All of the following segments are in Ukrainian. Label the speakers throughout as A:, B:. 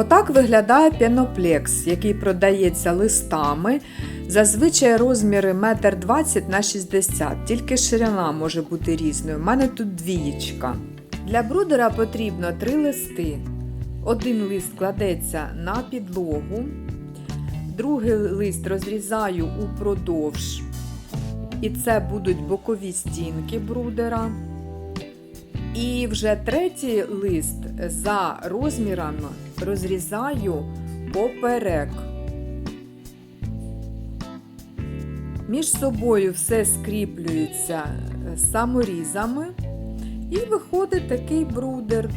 A: Отак виглядає пеноплекс, який продається листами. Зазвичай розміри 1,20 м на 60 тільки ширина може бути різною. У мене тут двієчка. Для брудера потрібно три листи. Один лист кладеться на підлогу, другий лист розрізаю упродовж. І це будуть бокові стінки брудера. І вже третій лист за розмірами розрізаю поперек. Між собою все скріплюється саморізами, і виходить такий брудер.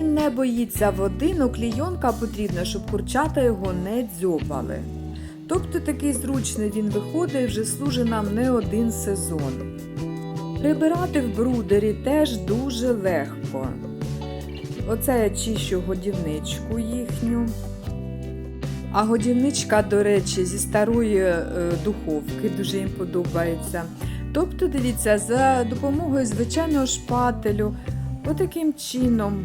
A: Не боїться води, але клійонка потрібна, щоб курчата його не дзьобали. Тобто такий зручний він виходить і вже служить нам не один сезон. Прибирати в брудері теж дуже легко. Оце я чищу годівничку їхню. А годівничка, до речі, зі старої е, духовки дуже їм подобається. Тобто, дивіться, за допомогою звичайного шпателю, отаким чином,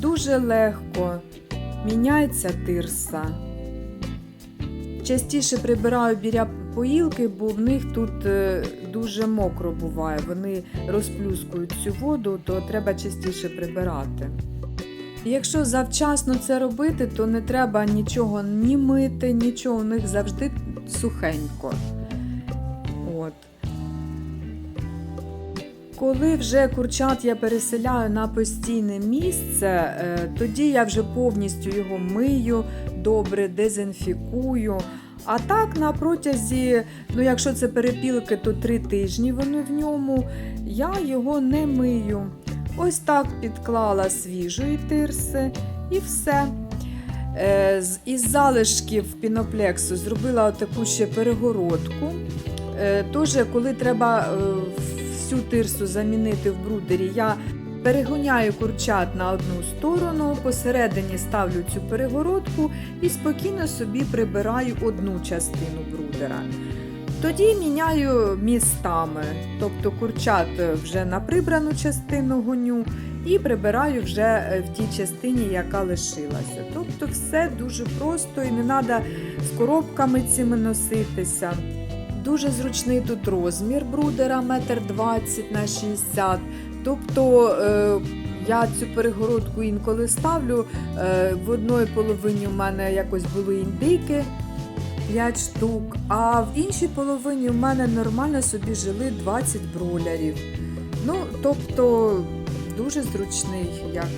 A: дуже легко міняється тирса. Частіше прибираю біля поїлки, бо в них тут е, дуже мокро буває. Вони розплюскують цю воду, то треба частіше прибирати. Якщо завчасно це робити, то не треба нічого ні мити, нічого у них завжди сухенько. От. Коли вже курчат я переселяю на постійне місце, е, тоді я вже повністю його мию, добре дезінфікую. А так на протязі, ну якщо це перепілки, то три тижні вони в ньому, я його не мию. Ось так підклала свіжої тирси і все. Е, Із залишків піноплексу зробила таку ще перегородку. Е, Тож, коли треба е, всю тирсу замінити в брудері, я перегоняю курчат на одну сторону, посередині ставлю цю перегородку і спокійно собі прибираю одну частину брудера. Тоді міняю містами, тобто курчат вже на прибрану частину гоню і прибираю вже е, в тій частині, яка лишилася. Тобто все дуже просто і не треба з коробками цими носитися. Дуже зручний тут розмір брудера 1,20 м на 60 Тобто е, я цю перегородку інколи ставлю. Е, в одної половині у мене якось були індики 5 штук, а в іншій половині в мене нормально собі жили 20 бролярів. Ну, тобто, дуже зручний, як